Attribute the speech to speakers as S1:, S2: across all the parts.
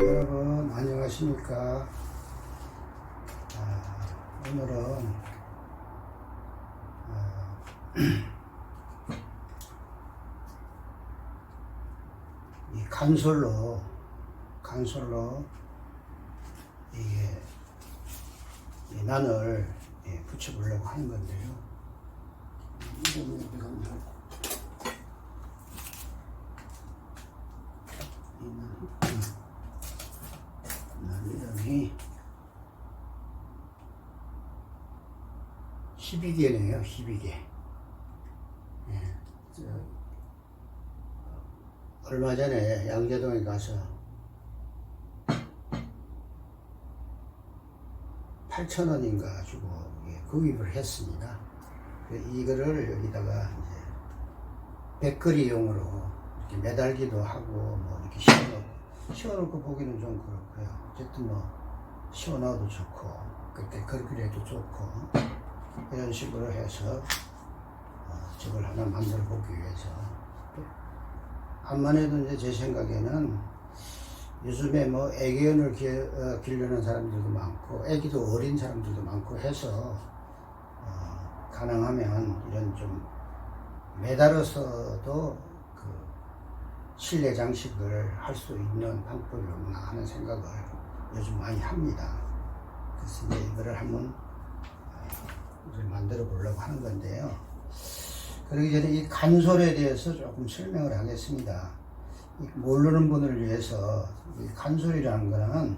S1: 여러분 안녕하십니까? 아, 오늘은 아, 이 간솔로 간솔로 이게 이 난을 예, 붙여보려고 하는 건데요. 이거는 어디 갔나? 이 난, 음. 난 이름이 12개네요, 12개. 예, 저, 얼마 전에 양재동에 가서 8,000원인가 주고 예, 구입을 했습니다. 그 이거를 여기다가 이제 백거리용으로 이렇게 매달기도 하고 뭐 이렇게 씌워놓고 씌워놓고 보기는 좀 그렇고요. 어쨌든 뭐 씌워놔도 좋고 그때 걸그래도 좋고 이런 식으로 해서 어, 저걸 하나 만들어 보기 위해서 암만 해도 이제 제 생각에는 요즘에 뭐 애견을 기, 어, 기르는 사람들도 많고 애기도 어린 사람들도 많고 해서 어, 가능하면 이런 좀 매달아서도 그 실내 장식을 할 수 있는 방법이 없나 하는 생각을 요즘 많이 합니다. 그래서 이제 이거를 한번 어, 만들어 보려고 하는 건데요. 그러기 전에 이 간솔에 대해서 조금 설명을 하겠습니다. 이 모르는 분을 위해서 이 간솔이라는 거는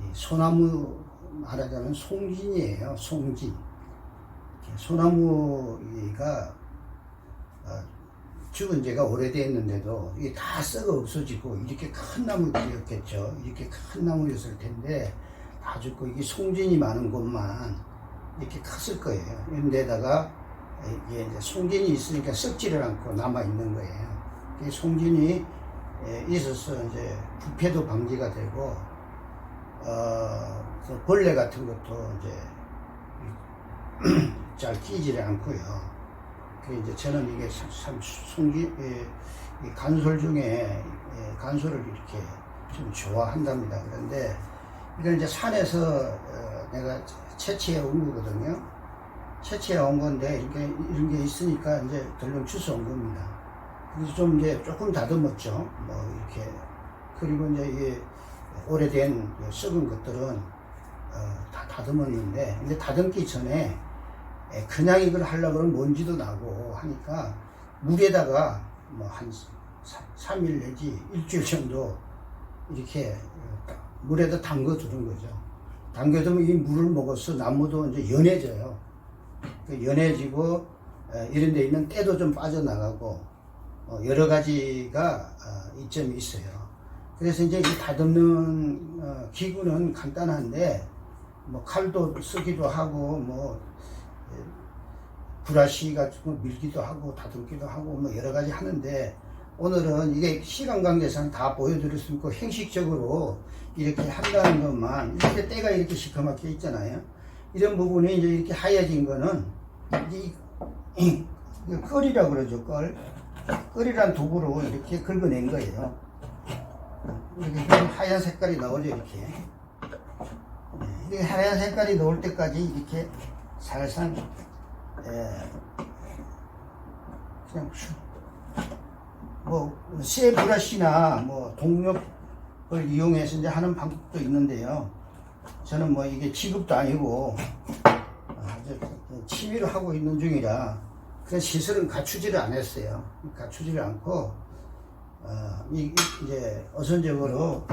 S1: 이 소나무 말하자면 송진이에요. 송진. 소나무가 어, 죽은 지가 오래됐는데도 이게 다 썩어 없어지고 이렇게 큰 나무들이었겠죠. 이렇게 큰 나무였을 텐데 다 죽고 이게 송진이 많은 곳만 이렇게 컸을 거예요. 그런데다가 이게 송진이 있으니까 썩지를 않고 남아 있는 거예요. 이 송진이 에, 있어서 이제 부패도 방지가 되고 어, 그 벌레 같은 것도 이제 잘 끼지를 않고요. 그 이제 저는 이게 참- 참 송기 예, 이 간솔 중에 예, 간솔을 이렇게 좀 좋아한답니다. 그런데 이건 이제 산에서 어, 내가 채취해 온 거거든요. 채취해 온 건데 이렇게 이런 게 있으니까 이제 덜렁 주워 온 겁니다. 그래서 좀 이제 조금 다듬었죠. 뭐 이렇게 그리고 이제 이게 오래된 그 썩은 것들은 어, 다 다듬었는데 이제 다듬기 전에 에, 그냥 이걸 하려고 그러면 먼지도 나고 하니까 물에다가 뭐 한 3일 내지 일주일 정도 이렇게 어, 딱 물에다 담궈 두는 거죠. 담궈 두면 이 물을 먹어서 나무도 이제 연해져요. 그 연해지고 에, 이런 데 있는 때도 좀 빠져나가고 어, 여러 가지가 어, 이점이 있어요. 그래서 이제 이 다듬는 어, 기구는 간단한데 뭐 칼도 쓰기도 하고 뭐 에, 브라시 거 밀기도 하고 다듬기도 하고 뭐 여러 가지 하는데 오늘은 이게 시간 관계상 다 보여드릴 수 있고 형식적으로 이렇게 한다는 것만 이렇게 때가 이렇게 시커멓게 있잖아요. 이런 부분이 이제 이렇게 하얘진 거는 이, 이, 이 껄이라고 그러죠 껄. 껄이란 도구로 이렇게 긁어낸 거예요. 이렇게 그럼 하얀 색깔이 나오죠 이렇게. 네, 이렇게 하얀 색깔이 나올 때까지 이렇게 살살 에, 그냥 슉. 뭐쇠 브러쉬나 뭐 동력을 이용해서 이제 하는 방법도 있는데요. 저는 뭐 이게 취급도 아니고 아주 취미로 하고 있는 중이라 그 시설은 갖추지를 안 했어요. 갖추지를 않고 어, 이제 어선적으로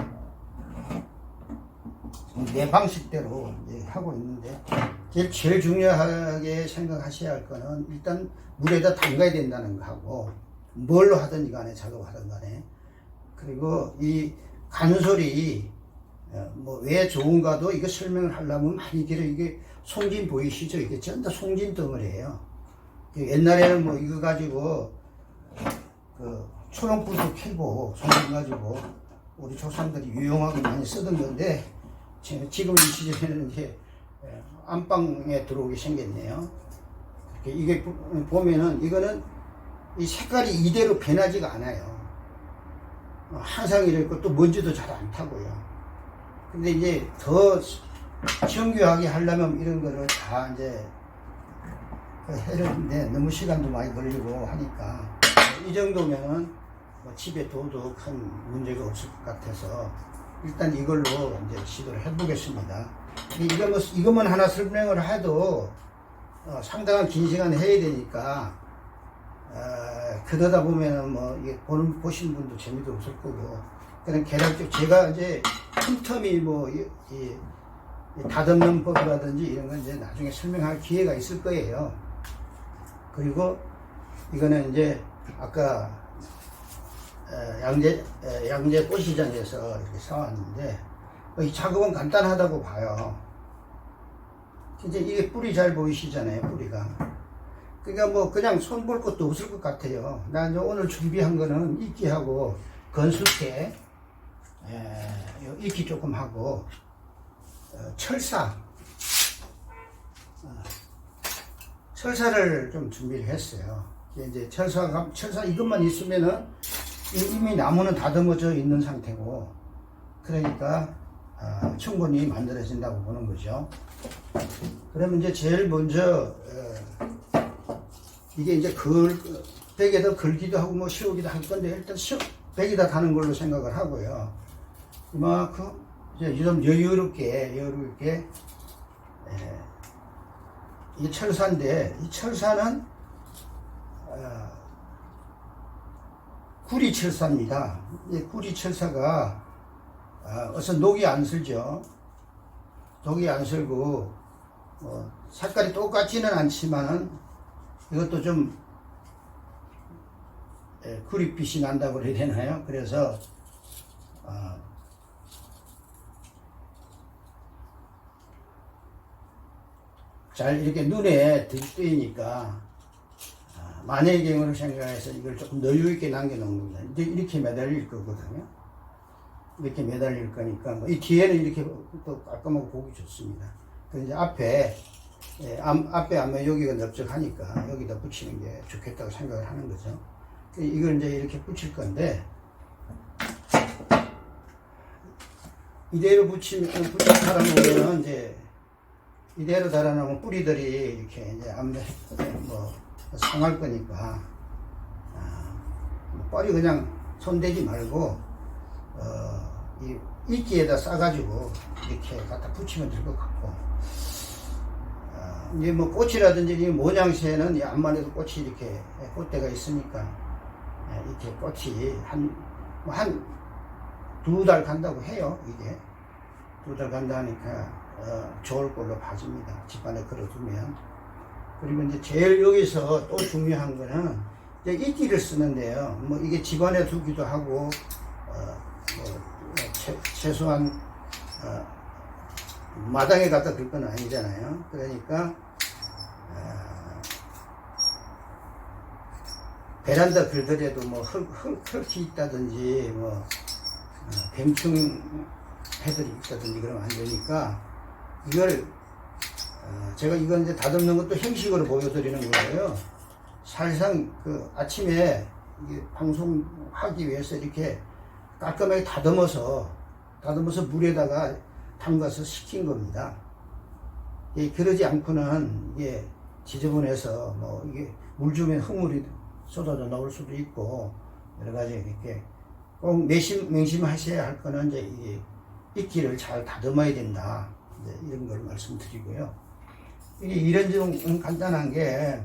S1: 내 방식대로 하고 있는데 제일, 제일 중요하게 생각하셔야 할 거는 일단 물에다 담가야 된다는 거 하고 뭘로 하든지 간에 작업하든 간에 그리고 이 간솔이 어, 뭐왜 좋은가도 이거 설명을 하려면 많이 길어 이게 송진 보이시죠? 이게 전부 다 송진 덩어리예요. 그 옛날에는 뭐 이거 가지고 그 초롱불도 켜고 송진 가지고 우리 조상들이 유용하게 많이 쓰던 건데 지- 지금 이 시절에는 이제 예, 안방에 들어오게 생겼네요. 이게 보- 보면은 이거는 이 색깔이 이대로 변하지가 않아요. 어, 항상 이렇고 또 먼지도 잘 안 타고요. 근데 이제 더 정교하게 하려면 이런 거를 다 이제 그 되는데 너무 시간도 많이 걸리고 하니까 이 정도면은 뭐 집에 둬도 큰 문제가 없을 것 같아서 일단 이걸로 이제 시도를 해보겠습니다. 이거 뭐 이것만 하나 설명을 해도 어, 상당한 긴 시간 해야 되니까 어, 그러다 보면은 뭐 이게 보는 보신 분도 재미도 없을 거고 그냥 계략적 제가 이제 틈틈이 뭐 이, 이, 이 다듬는 법이라든지 이런 건 이제 나중에 설명할 기회가 있을 거예요. 그리고 이거는 이제 아까 어, 양재 에, 양재 꽃시장에서 이렇게 사왔는데 어, 이 작업은 간단하다고 봐요. 이제 이게 뿌리 잘 보이시잖아요, 뿌리가. 그러니까 뭐 그냥 손 볼 것도 없을 것 같아요. 나 이제 오늘 준비한 거는 이끼하고 에, 요 이끼 조금 하고 어, 철사, 어, 철사를 좀 준비를 했어요. 이제 철사, 철사 이것만 있으면은 이- 이미 나무는 다듬어져 있는 상태고, 그러니까 아, 충분히 만들어진다고 보는 거죠. 그러면 이제 제일 먼저 어, 이게 이제 걸 벽에다 걸기도 하고 뭐 씌우기도 할 건데 일단 씌우, 벽에다 다는 걸로 생각을 하고요. 이만큼 이제 좀 여유롭게 여유롭게 에, 이게 철사인데 이 철사는 어, 구리 철사입니다. 이 구리 철사가 아, 어서 녹이 안 슬죠. 녹이 안 슬고 뭐 색깔이 똑같지는 않지만은 이것도 좀 예, 구릿빛이 난다고 그래야 되나요? 그래서 아, 잘 이렇게 눈에 들뜨이니까 아, 만약의 경우를 생각해서 이걸 조금 여유 있게 남겨놓은 겁니다. 이제 이렇게 매달릴 거거든요. 이렇게 매달릴 거니까 뭐 이 뒤에는 이렇게 또 깔끔하고 보기 좋습니다. 그 이제 앞에 예, 앞, 앞에 안면 여기가 넓적하니까 여기다 붙이는 게 좋겠다고 생각을 하는 거죠. 그 이걸 이제 이렇게 붙일 건데 이대로 붙이면 붙여 달아놓으면 이제 이대로 달아놓으면 뿌리들이 이렇게 이제 앞면 뭐 상할 거니까. 아, 뭐 뻘이 그냥 손대지 말고 어, 이 이끼에다 싸가지고 이렇게 갖다 붙이면 될 것 같고. 아, 이제 뭐 꽃이라든지 이 모양새는 이 앞만에도 꽃이 이렇게 꽃대가 있으니까 예, 이렇게 꽃이 뭐 한한 두달 간다고 해요 이게. 두 달 간다니까 어, 좋을 걸로 봐집니다. 집안에 걸어두면. 그리고 이제 제일 여기서 또 중요한 거는 이제 이끼를 쓰는데요. 뭐 이게 집안에 두기도 하고 어, 뭐, 최, 최소한 어, 마당에 갖다 둘 건 아니잖아요. 그러니까 어, 베란다 들더라도 뭐 흙, 흙, 흙이 있다든지 뭐 어, 뱀충 해들이 있다든지 그러면 안 되니까 이걸 어, 제가 이건 이제 다듬는 것도 형식으로 보여드리는 거예요. 사실상 그 아침에 방송하기 위해서 이렇게 깔끔하게 다듬어서 다듬어서 물에다가 담가서 식힌 겁니다. 예, 그러지 않고는 이게 지저분해서 뭐 이게 물 주면 흙물이 쏟아져 나올 수도 있고 여러 가지 이렇게 꼭 맹심 맹심하셔야 할 거는 이제 이 이끼를 잘 다듬어야 된다. 이제 이런 걸 말씀드리고요. 이게 이런 좀 간단한 게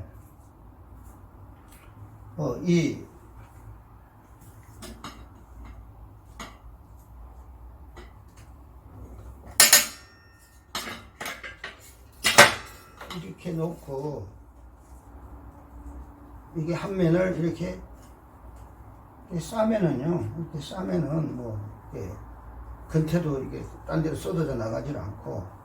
S1: 뭐이 이렇게 놓고 이게 한 면을 이렇게, 이렇게 싸면은요 이렇게 싸면은 뭐 이렇게 그 근태도 이게 딴 데로 쏟아져 나가질 않고.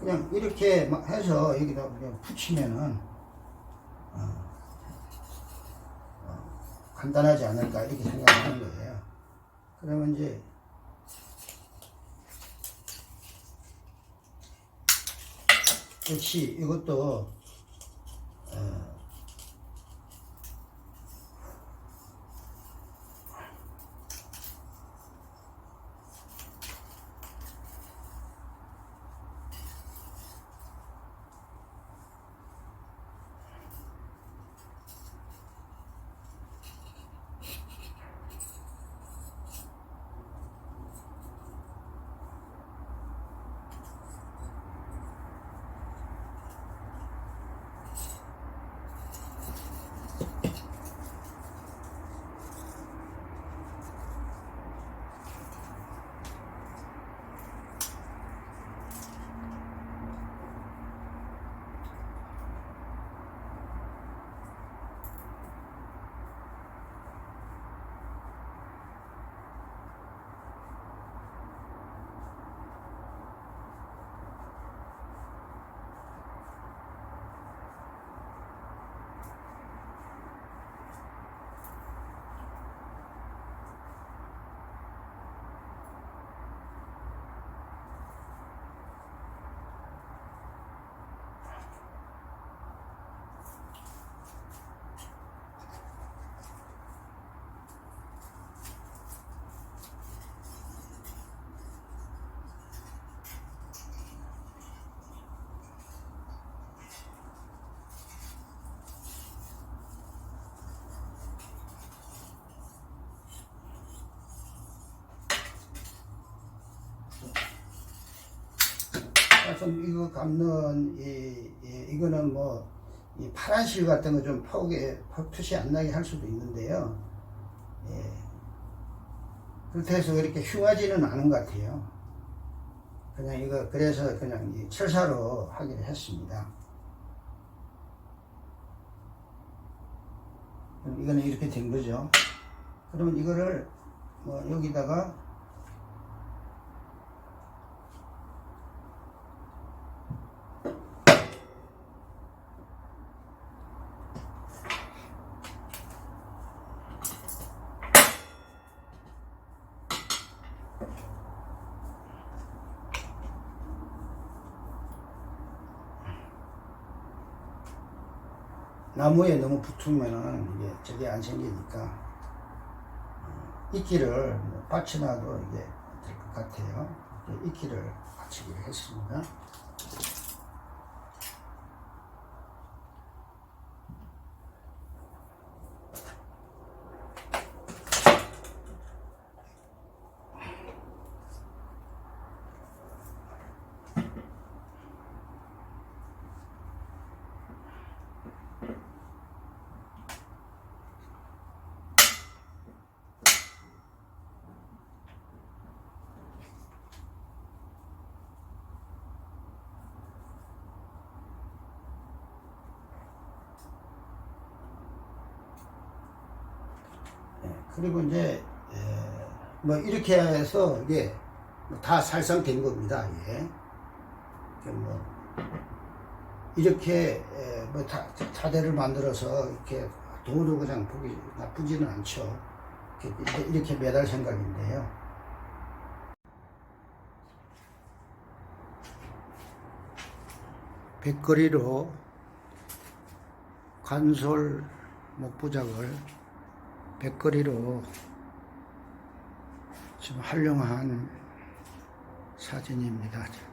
S1: 그냥 이렇게 해서 여기다 그냥 붙이면은 간단하지 않을까 이렇게 생각하는 거예요. 그러면 이제 역시 이것도 어, 좀 이거 감는 이, 이 이거는 뭐 이 파란 실 같은 거좀 표게 표시 안 나게 할 수도 있는데요. 예. 그렇다 해서 이렇게 흉하지는 않은 것 같아요. 그냥 이거 그래서 그냥 이 철사로 하기로 했습니다. 그럼 이거는 이렇게 된 거죠. 그러면 이거를 뭐 여기다가 나무에 너무 붙으면은 이게 저게 안 생기니까 어, 이끼를 뭐 받쳐놔도 이게 될 것 같아요. 이끼를 받치기로 했습니다. 그리고 이제 에, 뭐 이렇게 해서 이게 뭐다 살상된 겁니다. 예. 뭐 이렇게 에, 뭐 다, 자대를 만들어서 이렇게 도로 그냥 보기 나쁘지는 않죠. 이렇게, 이렇게 매달 생각인데요. 백거리로 관솔 목부작을 백거리로 지금 활용한 사진입니다.